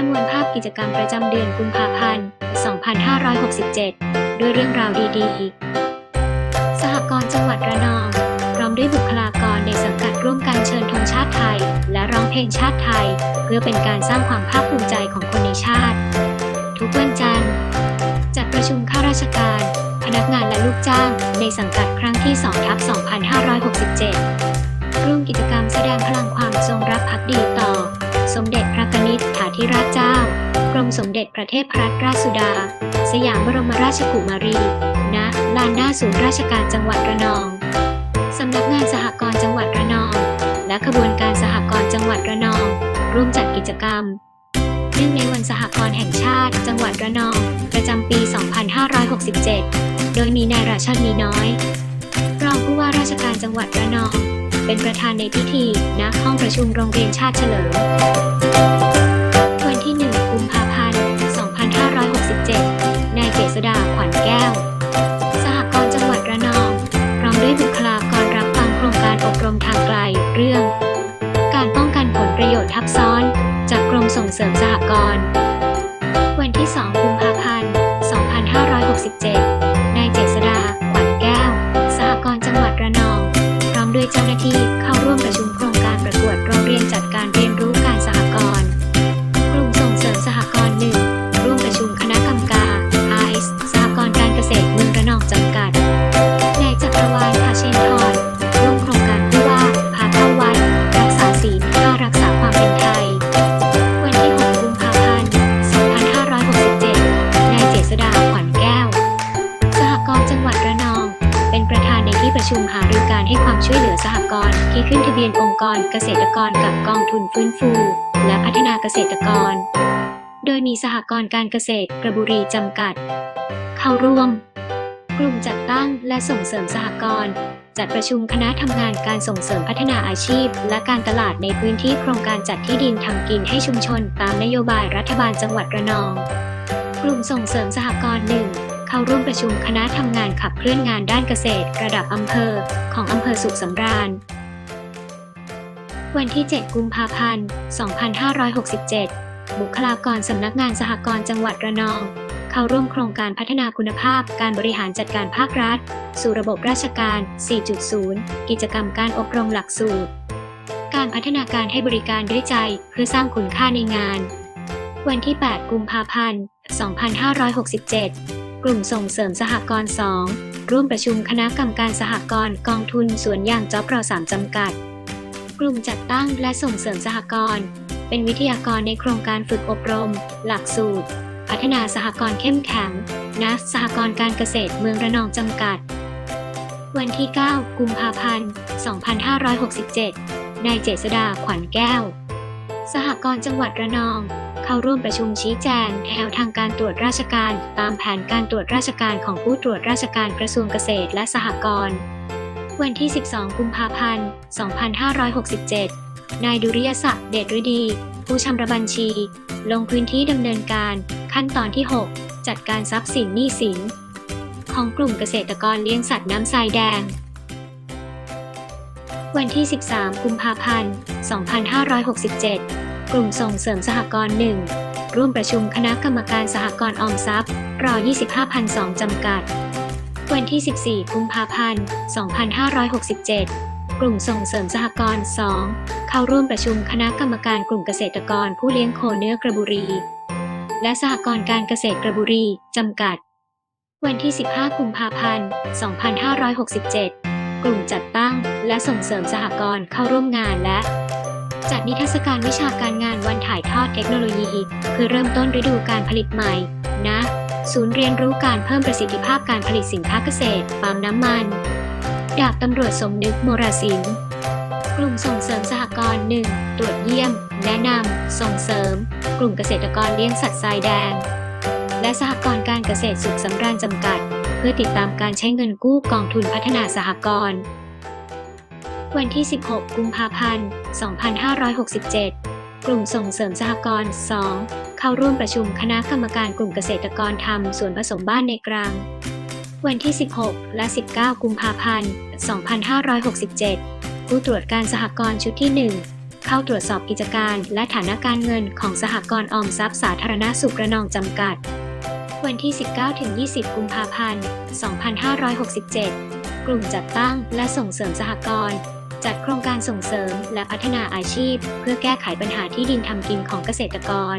ประมวลภาพกิจกรรมประจำเดือนกุมภาพันธ์ 2567 ด้วยเรื่องราวดีๆ สหกรณ์จังหวัดระนอง พร้อมด้วยบุคลากรในสังกัดร่วมกันเชิญธงชาติไทย และร้องเพลงชาติไทย เพื่อเป็นการสร้างความภาคภูมิใจของคนในชาติ ทุกวันจันทร์จัดประชุมข้าราชการ พนักงานและลูกจ้าง ในสังกัดครั้งที่2ทับ2567 ร่วมกิจกรรมแสดงพลังความจงรักภักดีต่อ สมเด็จพระกนิษฐาธิราชเจ้า กรมสมเด็จพระเทพรัตนราชสุดา สยามบรมราชกุมารีณลานหน้าศูนย์ราชการจังหวัดระนอง สำนักงานสหกรณ์จังหวัดระนอง และขบวนการสหกรณ์จังหวัดระนอง ร่วมจัดกิจกรรมเนื่องในวันสหกรณ์แห่งชาติ จังหวัดระนอง ประจำปี 2567 โดยมีนายราชันมีน้อย รองผู้ว่าราชการจังหวัดระนอง เป็นประธานในพิธีณห้องประชุมโรงเรียนชาติเฉลิม วันที่ 1 กุมภาพันธ์ 2567 นายเจษดาขวัญแก้ว สหกรณ์จังหวัดระนอง พร้อมด้วยบุคลากรรับฟังโครงการอบรมทางไกลเรื่อง การป้องกันผลประโยชน์ทับซ้อน จากกรมส่งเสริมสหกรณ์ ด้วยเจ้าหน้าที่เข้าร่วมประชุมโครงการประกวดโรงเรียนจัดการเรียนรู้ เบียนองค์กรเกษตรกรกับกองทุนฟื้นฟู และพัฒนาเกษตรกร โดยมีสหกรณ์การเกษตรกระบุรีจำกัด เข้าร่วม กลุ่มจัดตั้งและส่งเสริมสหกรณ์จัดประชุมคณะทำงานการส่งเสริมพัฒนาอาชีพ และการตลาดในพื้นที่โครงการจัดที่ดินทำกินให้ชุมชน ตามนโยบายรัฐบาลจังหวัดระนอง กลุ่มส่งเสริมสหกรณ์หนึ่งเข้าร่วมประชุมคณะทำงานขับเคลื่อนงานด้านเกษตร ระดับอำเภอ ของอำเภอสุขสำราญ วันที่ 7 กุมภาพันธ์ 2567 บุคลากรสำนักงานสหกรณ์จังหวัดระนอง เข้าร่วมโครงการพัฒนาคุณภาพการบริหารจัดการภาครัฐ สู่ระบบราชการ 4.0 กิจกรรมการอบรมหลักสูตร การพัฒนาการให้บริการด้วยใจเพื่อสร้างคุณค่าในงาน วันที่ 8 กุมภาพันธ์ 2567 กลุ่มส่งเสริมสหกรณ์ 2 ร่วมประชุมคณะกรรมการสหกรณ์กองทุนสวนยางจ๊อบเราสามจำกัด กลุ่มจัดตั้งและส่งเสริมสหกรณ์เป็นวิทยากรในโครงการฝึกอบรม หลักสูตร พัฒนาสหกรณ์เข้มแข็งณสหกรณ์การเกษตรเมืองระนองจำกัด วันที่ 9 กุมภาพันธ์ 2567 นายเจษดาขวัญแก้ว สหกรณ์จังหวัดระนอง เข้าร่วมประชุมชี้แจงแนวทางการตรวจราชการ ตามแผนการตรวจราชการของผู้ตรวจราชการกระทรวงเกษตรและสหกรณ์ วันที่ 12 กุมภาพันธ์ 2567 นายดุริยศักดิ์เดชฤดี ผู้ชำระบัญชี ลงพื้นที่ดำเนินการ ขั้นตอนที่ 6 จัดการทรัพย์สินหนี้สิน ของกลุ่มเกษตรกรเลี้ยงสัตว์น้ำทรายแดง วันที่ 13 กุมภาพันธ์ 2567 กลุ่มส่งเสริมสหกรณ์หนึ่งร่วมประชุมคณะกรรมการสหกรณ์ออมทรัพย์รอ25,002จำกัด วันที่ 14 กุมภาพันธ์ 2567 กลุ่มส่งเสริมสหกรณ์ 2 เข้าร่วมประชุมคณะกรรมการกลุ่มเกษตรกรผู้เลี้ยงโคเนื้อกระบุรี และสหกรณ์การเกษตรกระบุรี จำกัด วันที่ 15 กุมภาพันธ์ 2567 กลุ่มจัดตั้งและส่งเสริมสหกรณ์เข้าร่วมงานและจัดนิทรรศการวิชาการงานวันถ่ายทอดเทคโนโลยีเพื่อเริ่มต้นฤดูการผลิตใหม่ณ ศูนย์เรียนรู้การเพิ่มประสิทธิภาพการผลิตสินค้าเกษตรปาล์มน้ำมัน ดาบตำรวจสมนึกโมราสินกลุ่มส่งเสริมสหกรณ์หนึ่งตรวจเยี่ยม แนะนำ ส่งเสริม กลุ่มเกษตรกรเลี้ยงสัตว์ทรายแดง และสหกรณ์การเกษตรสุขสำราญจำกัด เพื่อติดตามการใช้เงินกู้กองทุนพัฒนาสหกรณ์วันที่ 16 กุมภาพันธ์ 2567 กลุ่มส่งเสริมสหกรณ์ 2 เข้าร่วมประชุมคณะกรรมการกลุ่มเกษตรกรทำส่วนผสมบ้านในกลาง วันที่ 16 และ 19 กุมภาพันธ์ 2567 ผู้ตรวจการสหกรณ์ชุดที่ 1เข้าตรวจสอบกิจการและฐานะการเงินของสหกรณ์ออมทรัพย์สาธารณสุขระนองจำกัด วันที่ 19-20 กุมภาพันธ์ 2567 กลุ่มจัดตั้งและส่งเสริมสหกรณ์ จัดโครงการส่งเสริมและพัฒนาอาชีพ เพื่อแก้ไขปัญหาที่ดินทำกินของเกษตรกร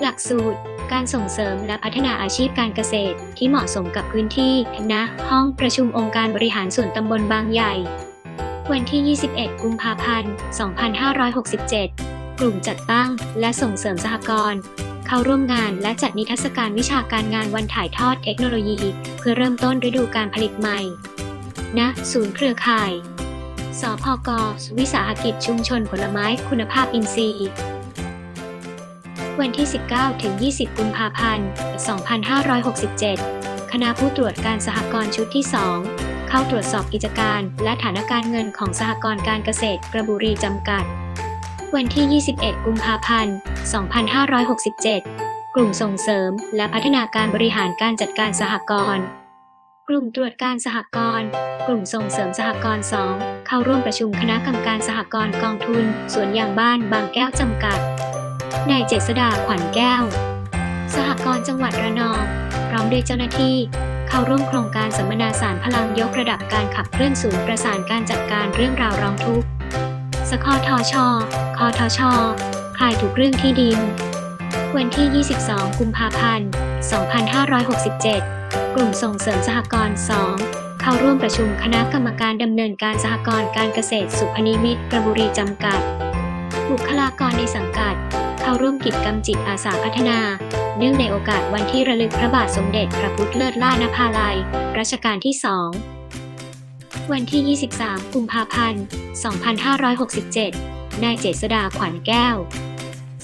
หลักสูตร การส่งเสริมและพัฒนาอาชีพการเกษตร ที่เหมาะสมกับพื้นที่ณห้องประชุมองค์การบริหารส่วนตำบลบางใหญ่ วันที่ 21 กุมภาพันธ์ 2567 กลุ่มจัดตั้งและส่งเสริมสหกรณ์เข้าร่วมงานและจัดนิทรรศการวิชาการงานวันถ่ายทอดเทคโนโลยี เพื่อเริ่มต้นฤดูการผลิตใหม่ณศูนย์เครือข่าย สพก วิสาหกิจชุมชนผลไม้คุณภาพอินทรีย์ วันที่ 19 ถึง 20 กุมภาพันธ์ 2567 คณะผู้ตรวจการสหกรณ์ชุดที่ 2 เข้าตรวจสอบกิจการ และฐานะการเงินของสหกรณ์การเกษตรกระบุรีจำกัด วันที่ 21 กุมภาพันธ์ 2567 กลุ่มส่งเสริม และพัฒนาการบริหารการจัดการสหกรณ์ กลุ่มตรวจการสหกรณ์ กลุ่มส่งเสริมสหกรณ์ 2 เข้าร่วมประชุมคณะกรรมการสหกรณ์กองทุน สวนยางบ้านบางแก้วจำกัด นายเจษดาขวัญแก้ว สหกรณ์จังหวัดระนอง พร้อมด้วยเจ้าหน้าที่ เข้าร่วมโครงการสัมมนาสารพลังยกระดับการขับเคลื่อนศูนย์ประสานการจัดการเรื่องราวร้องทุกข์ สคทช คทช คลายถูกเรื่องที่ดิน วันที่ 22 กุมภาพันธ์ 2567 กลุ่มส่งเสริมสหกรณ์ 2 เข้าร่วมประชุมคณะกรรมการดำเนินการสหกรณ์การเกษตรสุพนิมิตรกระบุรีจำกัด บุคลากรในสังกัด เข้าร่วมกิจกรรมจิตอาสาพัฒนา เนื่องในโอกาสวันที่ระลึกพระบาทสมเด็จพระพุทธเลิศล่านภาลัย รัชกาลที่2วันที่ 23 กุมภาพันธ์ 2567 นายเจษดาขวัญแก้ว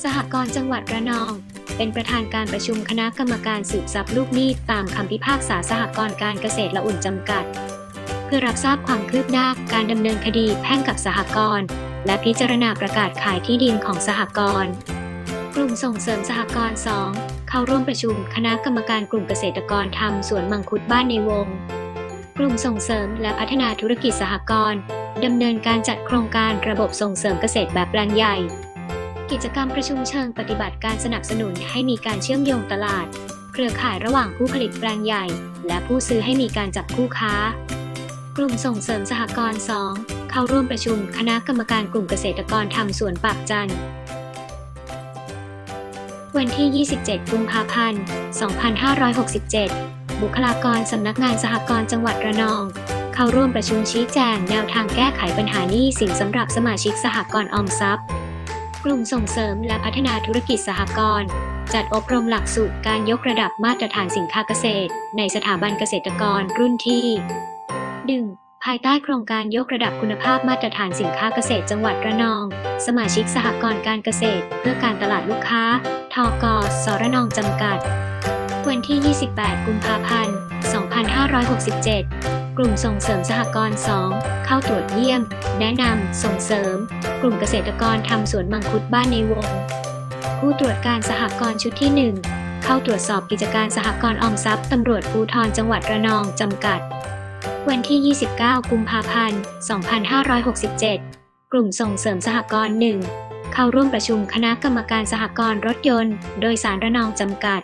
สหกรณ์จังหวัดระนอง เป็นประธานการประชุมคณะกรรมการสืบทรัพย์ลูกหนี้ตามคำพิพากษาสหกรณ์การเกษตรละอุ่นจำกัด เพื่อรับทราบความคืบหน้าการดำเนินคดีแพ่งกับสหกรณ์และพิจารณาประกาศขายที่ดินของสหกรณ์กลุ่มส่งเสริมสหกรณ์ 2 เข้าร่วมประชุมคณะกรรมการกลุ่มเกษตรกรทำสวนมังคุดบ้านในวง กลุ่มส่งเสริมและพัฒนาธุรกิจสหกรณ์ดำเนินการจัดโครงการระบบส่งเสริมเกษตรแบบแปลงใหญ่ กิจกรรมประชุมเชิงปฏิบัติการสนับสนุนให้มีการเชื่อมโยงตลาด เครือข่ายระหว่างผู้ผลิตแปลงใหญ่ และผู้ซื้อให้มีการจับคู่ค้า กลุ่มส่งเสริมสหกรณ์ 2 เข้าร่วมประชุมคณะกรรมการกลุ่มเกษตรกรทำสวนปากจันทร์วันที่ 27 กุมภาพันธ์ 2567 บุคลากรสำนักงานสหกรณ์จังหวัดระนอง เข้าร่วมประชุมชี้แจงแนวทางแก้ไขปัญหาหนี้สินสำหรับสมาชิกสหกรณ์ออมทรัพย์ กลุ่มส่งเสริมและพัฒนาธุรกิจสหกรณ์จัดอบรมหลักสูตรการยกระดับมาตรฐานสินค้าเกษตร ในสถาบันเกษตรกรรุ่นที่ 1. ภายใต้โครงการยกระดับคุณภาพมาตรฐานสินค้าเกษตรจังหวัดระนอง สมาชิกสหกรณ์การเกษตร เพื่อการตลาดลูกค้า ทกสระนองจำกัด วันที่ 28 กุมภาพันธ์ 2567 กลุ่มส่งเสริมสหกรณ์ 2 เข้าตรวจเยี่ยม แนะนำ ส่งเสริม กลุ่มเกษตรกรทำสวนมังคุดบ้านในวง ผู้ตรวจการสหกรณ์ชุดที่ 1 เข้าตรวจสอบกิจการสหกรณ์ออมทรัพย์ตำรวจภูธรจังหวัดระนองจำกัด วันที่ 29 กุมภาพันธ์ 2567 กลุ่มส่งเสริมสหกรณ์ 1 เข้าร่วมประชุมคณะกรรมการสหกรณ์รถยนต์ โดยสารระนองจำกัด